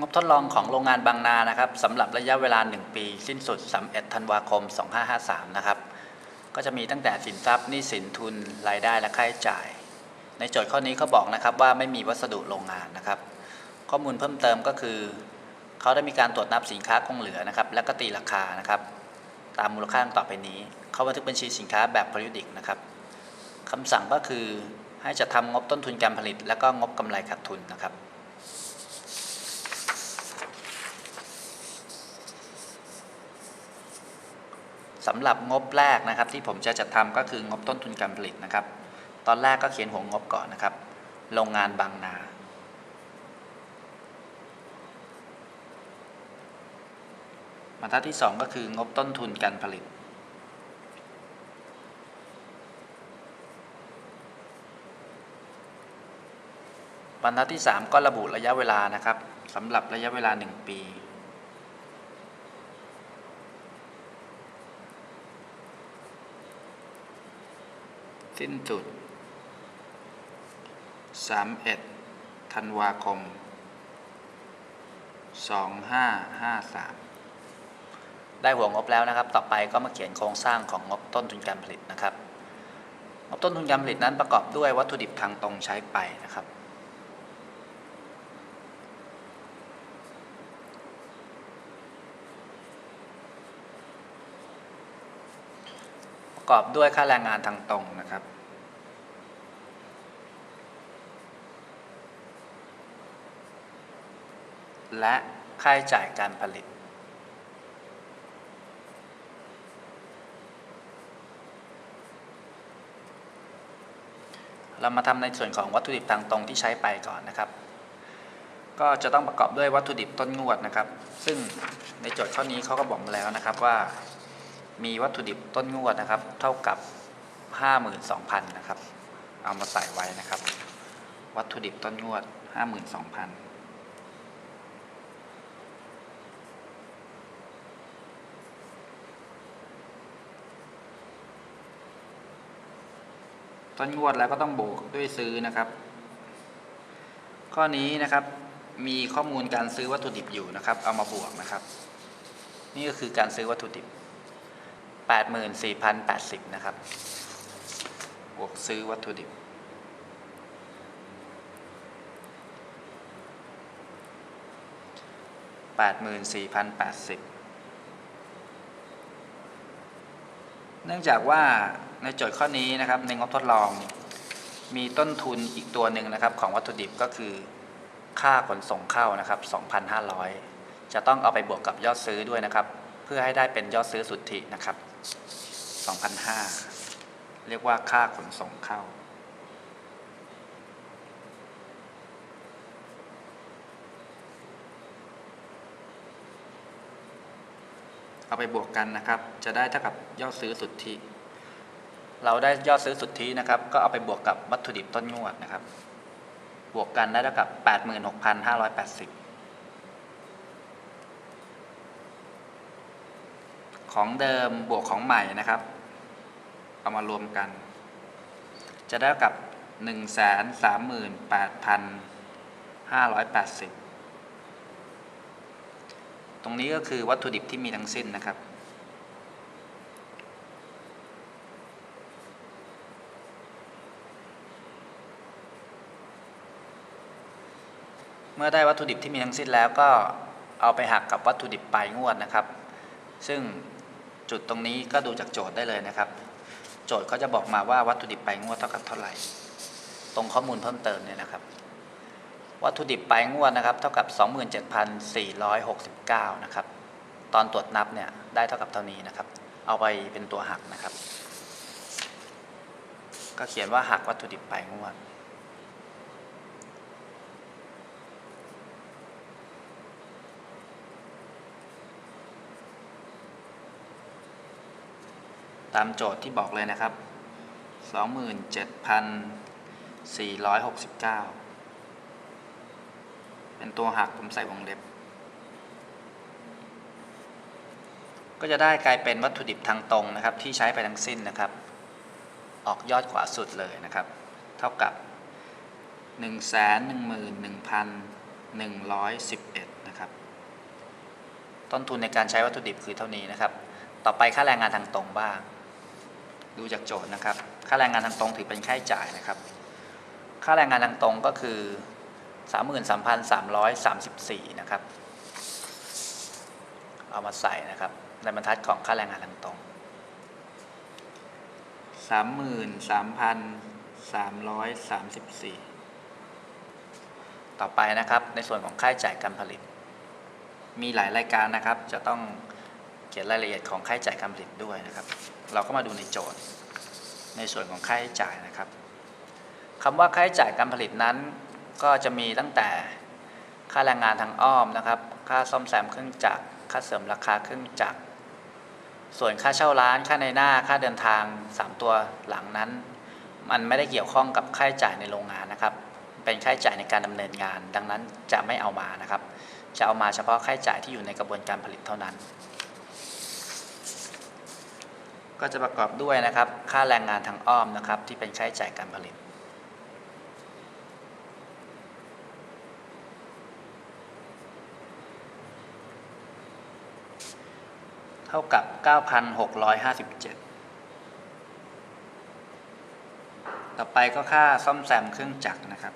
งบทดลองของโรงงานบางนานะครับสำหรับระยะเวลา 1 ปี สิ้นสุด 31 ธันวาคม 2553 นะครับ ก็จะมีตั้งแต่สินทรัพย์หนี้สินทุนรายได้และค่าใช้จ่าย ในโจทย์ข้อนี้เขาบอกนะครับว่าไม่มีวัสดุโรงงานนะครับ ข้อมูลเพิ่มเติมก็คือ เขาได้มีการตรวจนับสินค้าคงเหลือนะครับ และก็ตีราคานะครับ ตามมูลค่าต่อไปนี้ เขาบันทึกบัญชีสินค้าแบบ periodic นะครับคำสั่งก็คือให้จัดทำงบต้นทุนการผลิต และก็งบกำไรขาดทุนนะครับ สำหรับงบแรกนะครับที่ผมจะจัดทำก็คืองบต้นทุนการผลิตนะครับ ตอนแรกก็เขียนหัวงบก่อนนะครับ โรงงานบางนา บรรทัดที่ 2 ก็คืองบต้นทุนการผลิต บรรทัดที่ 3 ก็ระบุระยะเวลานะครับสำหรับระยะเวลา 1 ปี สิ้นสุด 31 ธันวาคม 2553 ได้หัวงบแล้วนะครับ ต่อไปก็มาเขียนโครงสร้างของงบต้นทุนการผลิตนะครับ งบต้นทุนการผลิตนั้นประกอบด้วยวัตถุดิบทางตรงใช้ไปนะครับ ประกอบด้วยค่าแรงงานทางตรงนะครับ และค่าใช้จ่ายการผลิต เรามาทำในส่วนของวัตถุดิบทางตรงที่ใช้ไปก่อนนะครับ ก็จะต้องประกอบด้วยวัตถุดิบต้นงวดนะครับ ซึ่งในโจทย์ข้อนี้เขาก็บอกมาแล้วนะครับว่า มีวัตถุดิบต้นงวดนะครับ เท่ากับ 52,000นะครับ เอามาใส่ไว้นะครับ วัตถุดิบต้นงวด 52,000ต้นงวดแล้วก็ต้องบวกด้วยซื้อนะครับ ข้อนี้นะครับมีข้อมูลการซื้อวัตถุดิบอยู่นะครับ เอามาบวกนะครับ นี่ก็คือการซื้อวัตถุดิบ 84,080 นะครับ บวกซื้อวัตถุดิบ 84,080เนื่องจากว่าในโจทย์ข้อนี้นะครับในงบทดลองมีต้นทุนอีกตัวหนึ่งนะครับ ของวัตถุดิบก็คือค่าขนส่งเข้านะครับ 2,500 จะต้องเอาไปบวกกับยอดซื้อด้วยนะครับ เพื่อให้ได้เป็นยอดซื้อสุทธินะครับ 2,500เรียกว่าค่าขนส่งเข้า เอาไปบวกกันนะครับ จะได้เท่ากับยอดซื้อสุทธิ เราได้ยอดซื้อสุทธินะครับ ก็เอาไปบวกกับวัตถุดิบต้นงวดนะครับ บวกกันได้เท่ากับ 86,580 ของเดิมบวกของใหม่นะครับ เอามารวมกัน จะได้เท่ากับ 138,580 ตรงนี้ก็คือวัตถุดิบที่มีทั้งสิ้นนะครับเมื่อได้วัตถุดิบที่มีทั้งสิ้นแล้วก็เอาไปหักกับวัตถุดิบปลายงวดนะครับ ซึ่ง จุดตรงนี้ก็ดูจากโจทย์ได้เลยนะครับ โจทย์เขาจะบอกมาว่าวัตถุดิบไปลายงวดเท่ากับเท่าไหร่ ตรงข้อมูลเพิ่มเติมเนี่ยนะครับ วัตถุดิบไปลายงวดนะครับ เท่ากับ 27,469 นะครับ ตอนตรวจนับเนี่ยได้เท่ากับเท่านี้นะครับ เอาไปเป็นตัวหักนะครับ ก็เขียนว่าหักวัตถุดิบไปลายงวด ตามโจทย์ที่บอกเลยนะครับ 27,469 เป็นตัวหักผมใส่วงเล็บ ก็จะได้กลายเป็นวัตถุดิบทางตรงนะครับ ที่ใช้ไปทั้งสิ้นนะครับ ออกยอดขวาสุดเลยนะครับ เท่ากับ 1 1 1 1 1 1 1 1นะครับ ต้นทุนในการใช้วัตถุดิบคือเท่านี้นะครับต่อไปค่าแรงงานทางตรงบ้าง ดูจากโจทย์นะครับ ค่าแรงงานทางตรงถือเป็นค่าใช้จ่ายนะครับ ค่าแรงงานทางตรงก็คือ 33,334 นะครับ เอามาใส่นะครับ ในบรรทัดของค่าแรงงานทางตรง 33,334 ต่อไปนะครับ ในส่วนของค่าใช้จ่ายการผลิต มีหลายรายการนะครับ จะต้องเขียนรายละเอียดของค่าใช้จ่ายการผลิตด้วยนะครับ เราก็มาดูในโจทย์ ในส่วนของค่าใช้จ่ายนะครับคำว่าค่าใช้จ่ายการผลิตนั้น ก็จะมีตั้งแต่ค่าแรงงานทางอ้อมนะครับ ค่าซ่อมแซมเครื่องจักร ค่าเสริมราคาเครื่องจักร ส่วนค่าเช่าร้าน ค่าในหน้า ค่าเดินทาง 3 ตัวหลังนั้น มันไม่ได้เกี่ยวข้องกับค่าใช้จ่ายในโรงงานนะครับ เป็นค่าใช้จ่ายในการดำเนินงาน ดังนั้นจะไม่เอามานะครับ จะเอามาเฉพาะค่าใช้จ่ายที่อยู่ในกระบวนการผลิตเท่านั้น ก็จะประกอบด้วยนะครับ ค่าแรงงานทางอ้อมนะครับ ที่เป็นค่าใช้จ่ายการผลิต เท่ากับ 9,657ต่อไปก็ค่าซ่อมแซมเครื่องจักรนะครับ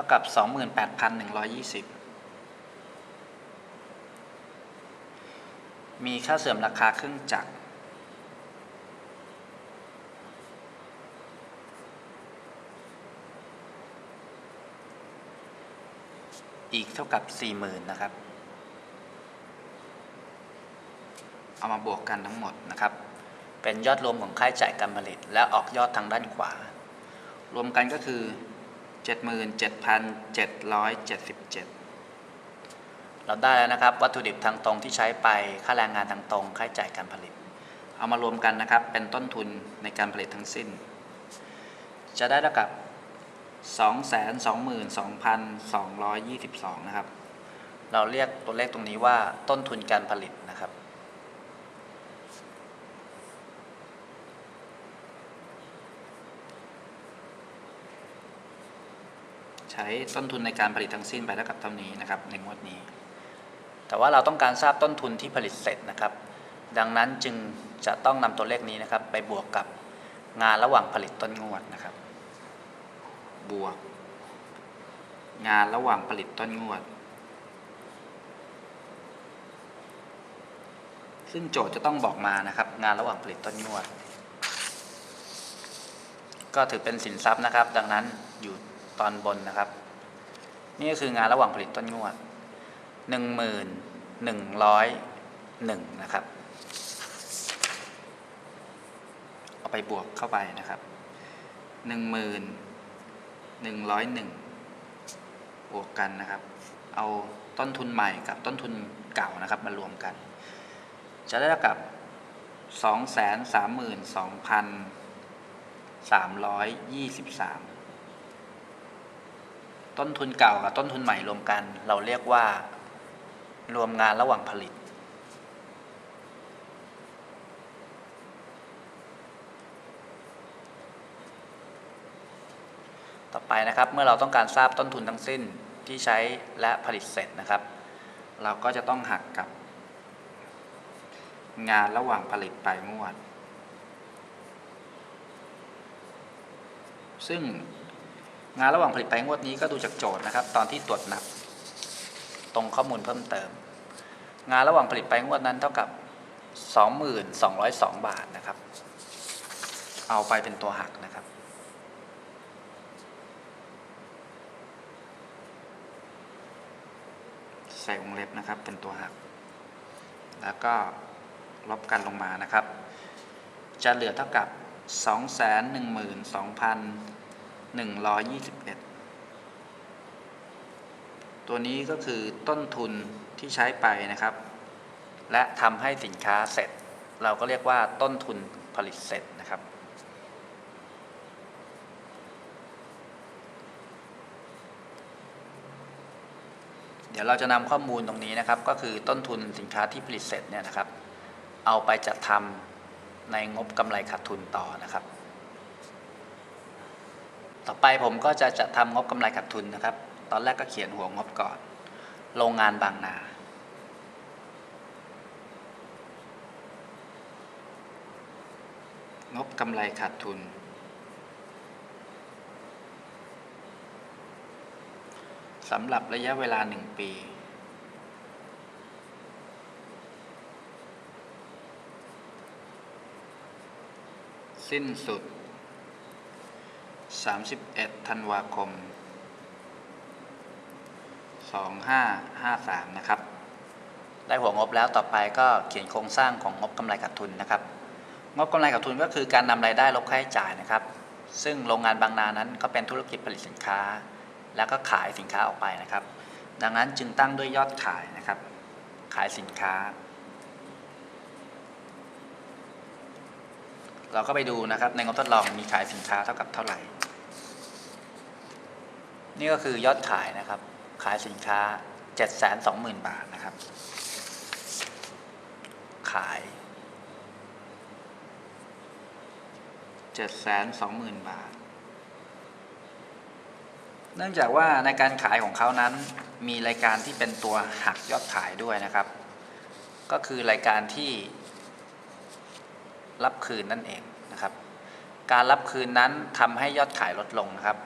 ท่ากับ 28,120 มีค่าเสื่อมราคาเครื่องจักร อีกเท่ากับ 40,000 นะครับ เอามาบวกกันทั้งหมดนะครับ เป็นยอดรวมของค่าใช้จ่ายการผลิตและออกยอดทางด้านขวา รวมกันก็คือ 77,777 เราได้แล้วนะครับ วัตถุดิบทางตรงที่ใช้ไปค่าแรงงานทางตรงค่าใช้จ่ายการผลิต เอามารวมกันนะครับ เป็นต้นทุนในการผลิตทั้งสิ้น จะได้เท่ากับ 222,222 นะครับ เราเรียกตัวเลขตรงนี้ว่าต้นทุนการผลิตนะครับ ใช้ต้นทุนในการผลิตทั้งสิ้นไปเท่ากับเท่านี้นะครับในงวดนี้ แต่ว่าเราต้องการทราบต้นทุนที่ผลิตเสร็จนะครับ ดังนั้นจึงจะต้องนำตัวเลขนี้นะครับ ไปบวกกับงานระหว่างผลิตต้นงวดนะครับ บวก งานระหว่างผลิตต้นงวด ซึ่งโจทย์จะต้องบอกมานะครับ งานระหว่างผลิตต้นงวด ก็ถือเป็นสินทรัพย์นะครับ ดังนั้น ตอนบนนะครับ นี่ก็คืองานระหว่างผลิตต้นงวดหนึ่งหมื่นหนึ่งร้อยหนึ่งนะครับ เอาไปบวกเข้าไปนะครับหนึ่งหมื่นหนึ่งร้อยหนึ่งบวกกันนะครับ เอาต้นทุนใหม่กับต้นทุนเก่านะครับมารวมกัน จะได้เท่ากับสองแสนสามหมื่นสองพันสามร้อยยี่สิบสาม ต้นทุนเก่ากับต้นทุนใหม่รวมกัน เราเรียกว่า รวมงานระหว่างผลิต ต่อไปนะครับเมื่อเราต้องการทราบต้นทุนทั้งสิ้นที่ใช้และผลิตเสร็จนะครับ เราก็จะต้องหักกับ งานระหว่างผลิตปลายงวด ซึ่ง งานระหว่างผลิตปลงวดนี้ก็ดูจากโจทย์นะครับ ตอนที่ตรวจนับ ตรงข้อมูลเพิ่มเติม งานระหว่างผลิตปลงวดนั้นเท่ากับ 22,202 บาทนะครับ เอาไปเป็นตัวหักนะครับ ใส่วงเล็บนะครับเป็นตัวหัก แล้วก็ลบกันลงมานะครับ จะเหลือเท่ากับ 212,121ตัวนี้ก็คือต้นทุนที่ใช้ไปนะครับ และทำให้สินค้าเสร็จ เราก็เรียกว่าต้นทุนผลิตเสร็จนะครับ เดี๋ยวเราจะนำข้อมูลตรงนี้นะครับ ก็คือต้นทุนสินค้าที่ผลิตเสร็จเนี่ยนะครับ เอาไปจัดทำในงบกำไรขาดทุนต่อนะครับ ต่อไปผมก็จะจะทำงบกำไรขาดทุนนะครับ ตอนแรกก็เขียนหัวงบก่อน โรงงานบางนางบกำไรขาดทุน สำหรับระยะเวลาหนึ่งปี สิ้นสุด 31ธันวาคม 2553 นะครับ ได้หัวงบแล้วต่อไปก็เขียนโครงสร้างของงบกำไรขาดทุนนะครับ งบกำไรขาดทุนก็คือการนำรายได้ลบค่าใช้จ่ายนะครับ ซึ่งโรงงานบางนานั้นก็เป็นธุรกิจผลิตสินค้า แล้วก็ขายสินค้าออกไปนะครับ ดังนั้นจึงตั้งด้วยยอดขายนะครับ ขายสินค้า เราก็ไปดูนะครับ ในงบทดลองมีขายสินค้าเท่ากับเท่าไหร่ นี่ก็คือยอดขายนะครับ ขายสินค้า 720,000 บาทนะครับ ขาย 720,000 บาท เนื่องจากว่าในการขายของเขานั้นมีรายการที่เป็นตัวหักยอดขายด้วยนะครับ ก็คือรายการที่ รับคืนนั่นเองนะครับ การรับคืนนั้นทำให้ยอดขายลดลงนะครับ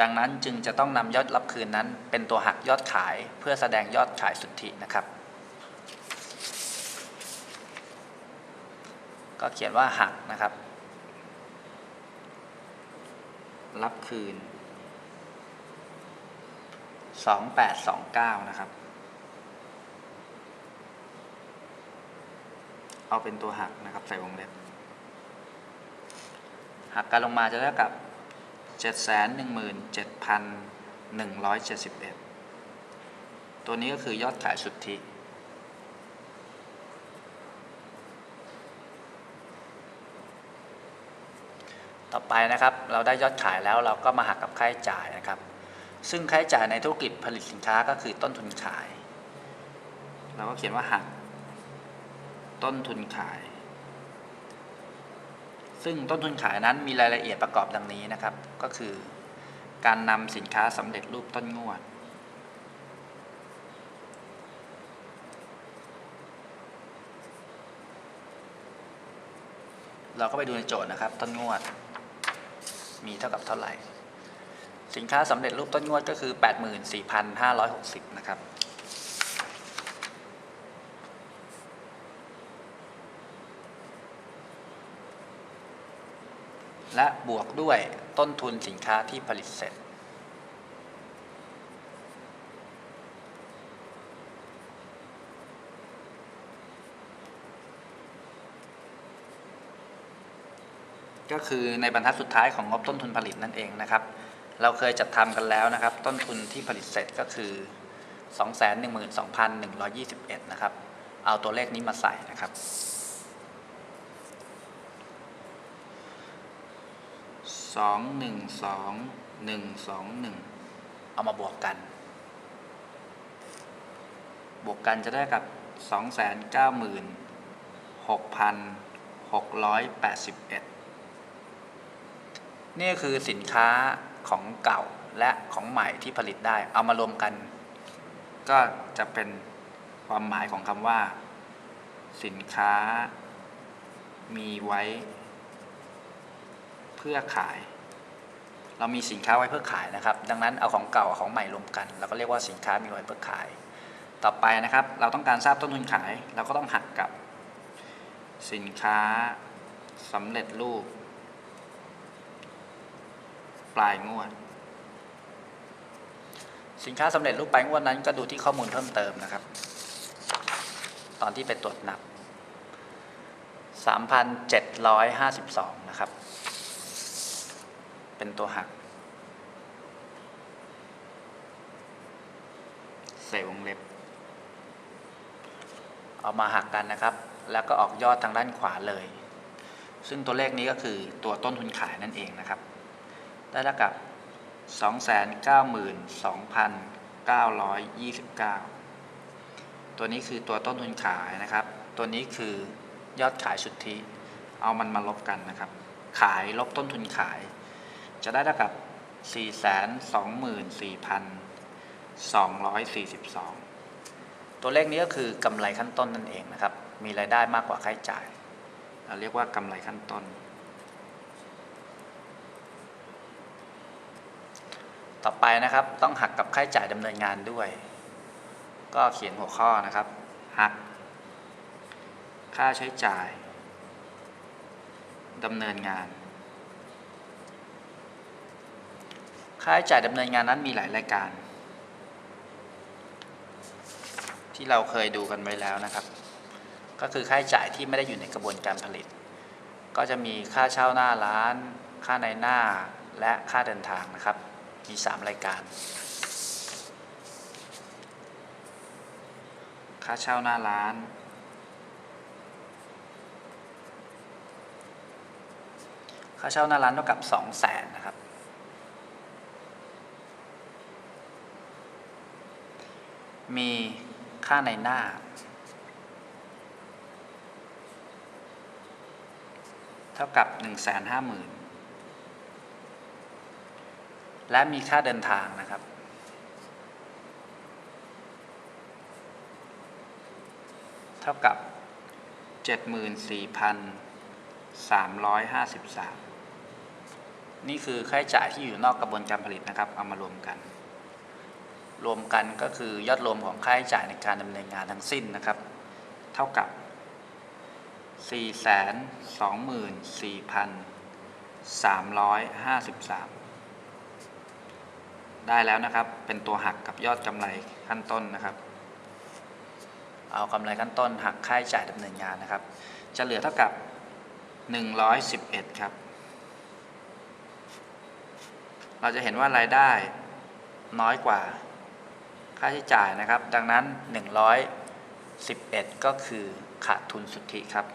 ดังนั้นจึงจะต้องนำยอดรับคืนนั้น เป็นตัวหักยอดขายเพื่อแสดงยอดขายสุทธินะครับ ก็เขียนว่าหักนะครับ รับคืน 2829 นะครับเอาเป็นตัวหักนะครับ ใส่วงเล็บ หักกันลงมาจะเท่ากับ 717,171 ตัวนี้ก็คือยอดขายสุทธิ ต่อไปนะครับเราได้ยอดขายแล้วเราก็มาหักกับค่าใช้จ่ายนะครับ ซึ่งค่าใช้จ่ายในธุรกิจผลิตสินค้าก็คือต้นทุนขาย เราก็เขียนว่าหัก ต้นทุนขาย ซึ่งต้นทุนขายนั้นมีรายละเอียดประกอบดังนี้นะครับ ก็คือ การนำสินค้าสำเร็จรูปต้นงวด เราก็ไปดูในโจทย์นะครับ ต้นงวด มีเท่ากับเท่าไหร่ สินค้าสำเร็จรูปต้นงวดก็คือ 84,560 นะครับ และบวกด้วยต้นทุนสินค้าที่ผลิตเสร็จ ก็คือในบรรทัดสุดท้ายของงบต้นทุนผลิตนั่นเองนะครับ เราเคยจัดทำกันแล้วนะครับ ต้นทุนที่ผลิตเสร็จก็คือ 212,121 นะครับ เอาตัวเลขนี้มาใส่นะครับ สองหนึ่งสองหนึ่งสองหนึ่งเอามาบวกกัน บวกกันจะได้กับสองแสนเก้าหมื่นหกพันหกร้อยแปดสิบเอ็ดนี่คือสินค้าของเก่าและของใหม่ที่ผลิตได้ เอามารวมกัน ก็จะเป็นความหมายของคำว่า สินค้ามีไว้ พื่อขาย เรามีสินค้าไว้เพื่อขายนะครับ ดังนั้นเอาของเก่าของใหม่รวมกัน เราก็เรียกว่าสินค้ามีไว้เพื่อขาย ต่อไปนะครับ เราต้องการทราบต้นทุนขาย เราก็ต้องหักกับ สินค้าสำเร็จรูป ปลายงวด สินค้าสำเร็จรูปปลายงวดนั้นก็ดูที่ข้อมูลเพิ่มเติมนะครับ ตอนที่ไปตรวจนับ 3,752 นะครับ เป็นตัวหัก ใส่วงเล็บ เอามาหักกันนะครับ แล้วก็ออกยอดทางด้านขวาเลย ซึ่งตัวเลขนี้ก็คือตัวต้นทุนขายนั่นเองนะครับ ได้เท่ากับ 292,929 ตัวนี้คือตัวต้นทุนขายนะครับ ตัวนี้คือยอดขายสุทธิ เอามันมาลบกันนะครับ ขายลบต้นทุนขาย จะได้เท่ากับ 424,242 ตัวเลขนี้ก็คือกำไรขั้นต้นนั่นเองนะครับ มีรายได้มากกว่าค่าใช้จ่าย เราเรียกว่ากำไรขั้นต้น ต่อไปนะครับต้องหักกับค่าใช้จ่ายดำเนินงานด้วย ก็เขียนหัวข้อนะครับหักค่าใช้จ่ายดำเนินงาน ค่าใช้จ่ายดำเนินงานนั้นมีหลายรายการ ที่เราเคยดูกันไว้แล้วนะครับ ก็คือค่าใช้จ่ายที่ไม่ได้อยู่ในกระบวนการผลิต ก็จะมีค่าเช่าหน้าร้าน ค่าในหน้าและค่าเดินทางนะครับ มี 3 รายการ ค่าเช่าหน้าร้านค่าเช่าหน้าร้านเท่ากับ 2 0 0แสนนะครับ มีค่าในหน้า เท่ากับ 1 5 0 0 0 0 และมีค่าเดินทางนะครับ เท่ากับ 74,353 นี่คือค่าใช้จ่ายที่อยู่นอกกระบวนการผลิตนะครับ เอามารวมกัน รวมกันก็คือยอดรวมของค่าใช้จ่ายในการดำเนินงานทั้งสิ้นนะครับ เท่ากับ 424,353 ได้แล้วนะครับ เป็นตัวหักกับยอดกำไรขั้นต้นนะครับ เอากำไรขั้นต้นหักค่าใช้จ่ายดำเนินงานนะครับ จะเหลือเท่ากับ 111 ครับ เราจะเห็นว่ารายได้น้อยกว่า ค่าใช้จ่ายนะครับ ดังนั้น 111 ก็คือขาดทุนสุทธิครับ